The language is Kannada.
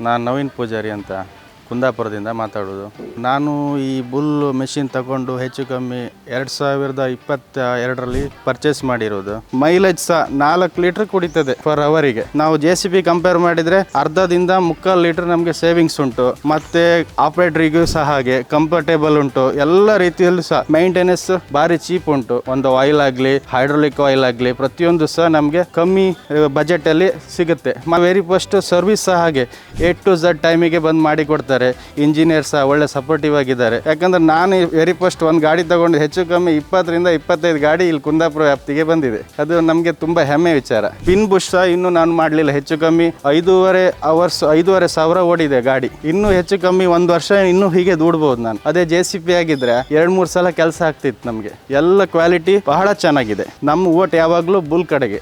ನಾನು ನವೀನ್ ಪೂಜಾರಿ ಅಂತ. ಕುಂದಾಪುರದಿಂದ ಮಾತಾಡೋದು. ನಾನು ಈ ಬುಲ್ ಮೆಷಿನ್ ತಗೊಂಡು ಹೆಚ್ಚು ಕಮ್ಮಿ ಎರಡು ಸಾವಿರದ ಇಪ್ಪತ್ತ ಎರಡರಲ್ಲಿ ಪರ್ಚೇಸ್ ಮಾಡಿರೋದು. ಮೈಲೇಜ್ ಸಹ ನಾಲ್ಕು ಲೀಟರ್ ಕುಡಿತದೆ ಪರ್ ಅವರಿಗೆ ನಾವು ಜೆ ಸಿ ಬಿ ಕಂಪೇರ್ ಮಾಡಿದರೆ ಅರ್ಧದಿಂದ ಮುಕ್ಕಾಲು ಲೀಟರ್ ನಮಗೆ ಸೇವಿಂಗ್ಸ್ ಉಂಟು. ಮತ್ತೆ ಆಪರೇಟ್ರಿಗೂ ಸಹ ಹಾಗೆ ಕಂಫರ್ಟೇಬಲ್ ಉಂಟು. ಎಲ್ಲ ರೀತಿಯಲ್ಲೂ ಸಹ ಮೈಂಟೆನೆನ್ಸ್ ಭಾರಿ ಚೀಪ್ ಉಂಟು. ಒಂದು ಆಯಿಲ್ ಆಗಲಿ ಹೈಡ್ರೋಲಿಕ್ ಆಯಿಲ್ ಆಗಲಿ, ಪ್ರತಿಯೊಂದು ಸಹ ನಮಗೆ ಕಮ್ಮಿ ಬಜೆಟ್ ಅಲ್ಲಿ ಸಿಗುತ್ತೆ. ವೆರಿ ಫಸ್ಟ್ ಸರ್ವಿಸ್ ಸಹ ಹಾಗೆ ಎ ಟು ಝಡ್ ಟೈಮಿಗೆ ಬಂದು ಮಾಡಿ ಕೊಡ್ತಾರೆ. ಇಂಜಿನಿಯರ್ ಸಹ ಒಳ್ಳೆ ಸಪೋರ್ಟಿವ್ ಆಗಿದ್ದಾರೆ. ಯಾಕಂದ್ರೆ ನಾನು ವೆರಿ ಫಸ್ಟ್ ಒಂದು ಗಾಡಿ ತಗೊಂಡು ಹೆಚ್ಚು ಕಮ್ಮಿ ಇಪ್ಪತ್ತರಿಂದ ಇಪ್ಪತ್ತೈದು ಗಾಡಿ ಇಲ್ಲಿ ಕುಂದಾಪುರ ವ್ಯಾಪ್ತಿಗೆ ಬಂದಿದೆ. ಅದು ನಮಗೆ ತುಂಬಾ ಹೆಮ್ಮೆ ವಿಚಾರ. ಪಿನ್ ಬುಷ್ ಸಹ ಇನ್ನೂ ನಾನು ಮಾಡಲಿಲ್ಲ ಹೆಚ್ಚು ಕಮ್ಮಿ ಐದೂವರೆ ಅವರ್ಸ್ ಐದೂವರೆ ಸಾವಿರ ಓಡಿದೆ ಗಾಡಿ. ಇನ್ನೂ ಹೆಚ್ಚು ಕಮ್ಮಿ ಒಂದು ವರ್ಷ ಇನ್ನೂ ಹೀಗೆ ದೂಡ್ಬೋದು ನಾನು. ಅದೇ ಜೆ ಸಿ ಪಿ ಆಗಿದ್ರೆ ಎರಡು ಮೂರು ಸಲ ಕೆಲಸ ಆಗ್ತಿತ್ತು ನಮಗೆ. ಎಲ್ಲ ಕ್ವಾಲಿಟಿ ಬಹಳ ಚೆನ್ನಾಗಿದೆ. ನಮ್ಮ ಓಟ್ ಯಾವಾಗಲೂ ಬುಲ್ ಕಡೆಗೆ.